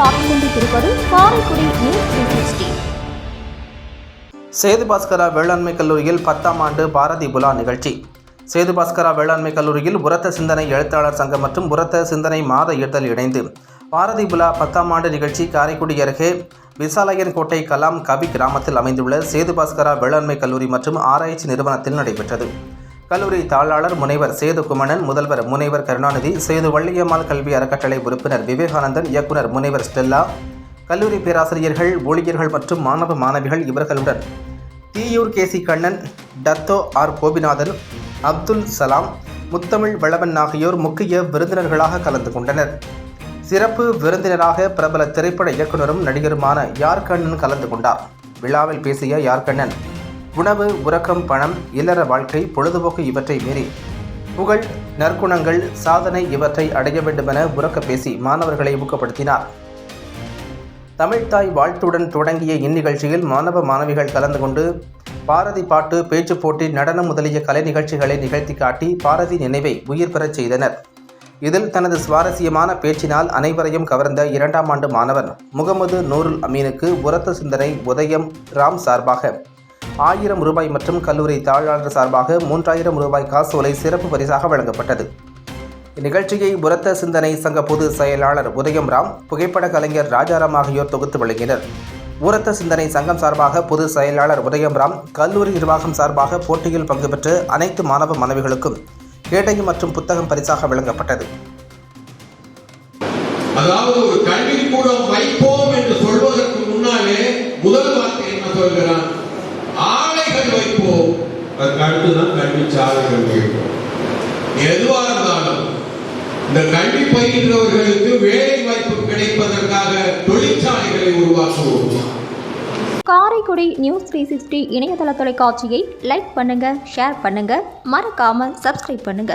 பார்த்துக் கொண்டிருப்பது Karaikudi news three Sethu Bhaskara வேளாண்மை கல்லூரியில் பத்தாம் ஆண்டு பாரதி புலா நிகழ்ச்சி. சேது பாஸ்கரா வேளாண்மை கல்லூரியில் உரத்த சிந்தனை எழுத்தாளர் சங்கம் மற்றும் உரத்த சிந்தனை மாத இதழ் இணைந்து. பாரதி புலா பத்தாம் ஆண்டு நிகழ்ச்சி காரைக்குடி அருகே விசாலயன்கோட்டை கலாம் கவி கிராமத்தில் அமைந்துள்ள சேது பாஸ்கரா வேளாண்மை கல்லூரி மற்றும் ஆராய்ச்சி நிறுவனத்தில் நடைபெற்றது. கல்லூரி தாளாளர் முனைவர் சேது குமணன் முதல்வர் முனைவர் கருணாநிதி சேது வள்ளியம்மாள் கல்வி அறக்கட்டளை உறுப்பினர் விவேகானந்தன் இயக்குனர் முனைவர் ஸ்டெல்லா கல்லூரி பேராசிரியர்கள் ஊழியர்கள் மற்றும் மாணவ மாணவிகள் இவர்களுடன் Theeyur K C Kannan Dato R Gopinathan Abdul Salam Muthamizh Valavan ஆகியோர் முக்கிய விருந்தினர்களாக கலந்து கொண்டனர். சிறப்பு விருந்தினராக பிரபல திரைப்பட இயக்குனரும் நடிகருமான யார்கண்ணன் கலந்து கொண்டார்? விழாவில் பேசிய யார்கண்ணன் உணவு உறக்கம் பணம் இல்லற வாழ்க்கை பொழுதுபோக்கு இவற்றை மீறி புகழ் நற்குணங்கள் சாதனை இவற்றை அடைய வேண்டுமென உறக்க பேசி மாணவர்களை ஊக்கப்படுத்தினார். தமிழ்தாய் வாழ்த்துடன் தொடங்கிய இந்நிகழ்ச்சியில் மாணவ மாணவிகள் கலந்து கொண்டு பாரதி பாட்டு பேச்சு போட்டி நடனம் முதலிய கலை நிகழ்ச்சிகளை நிகழ்த்தி காட்டி பாரதி நினைவை உயிர் பெறச் செய்தனர். இதில் தனது சுவாரஸ்யமான பேச்சினால் அனைவரையும் கவர்ந்த இரண்டாம் ஆண்டு மாணவன் முகமது நூருல் அமீனுக்கு உரத்த சிந்தனை உதயம் ராம் சார்பாக ஆயிரம் ரூபாய் மற்றும் கல்லூரி தாழாளர் சார்பாக மூன்றாயிரம் ரூபாய் காசோலை சிறப்பு பரிசாக வழங்கப்பட்டது. இந்நிகழ்ச்சியை உரத்த சிந்தனை சங்க பொதுச் செயலாளர் உதயம் ராம் புகைப்பட கலைஞர் ராஜாராம் ஆகியோர் தொகுத்து வழங்கினர். ஊரத்த சிந்தனை சங்கம் சார்பாக பொதுச் செயலாளர் உதயம் ராம் கல்லூரி நிர்வாகம் சார்பாக போட்டியில் பங்கு பெற்ற அனைத்து மாணவ மாணவிகளுக்கும் கேடயம் மற்றும் புத்தகம் பரிசாக வழங்கப்பட்டது. அதாவது ஒரு கல்விக்கூடம் வைப்போம் என்று சொல்வதற்கு முன்னாலே முதல் வார்த்தை என்ன சொல்கிறான்? இப்போ வைப்போம் அதுக்கு அடுத்துதான் கல்வி சாலைகள் வைப்போம் எதுவா இருந்தாலும் இந்த கல்வி பயின்றவர்களுக்கு வேலை வாய்ப்பு கிடைப்பதற்காக தொழிற்சாலைகளை உருவாக்குவோம். காரைக்குடி நியூஸ் த்ரீ சிக்ஸ்டி இணையதள தொலைக்காட்சியை லைக் பண்ணுங்க ஷேர் பண்ணுங்க மறக்காம சப்ஸ்கிரைப் பண்ணுங்க.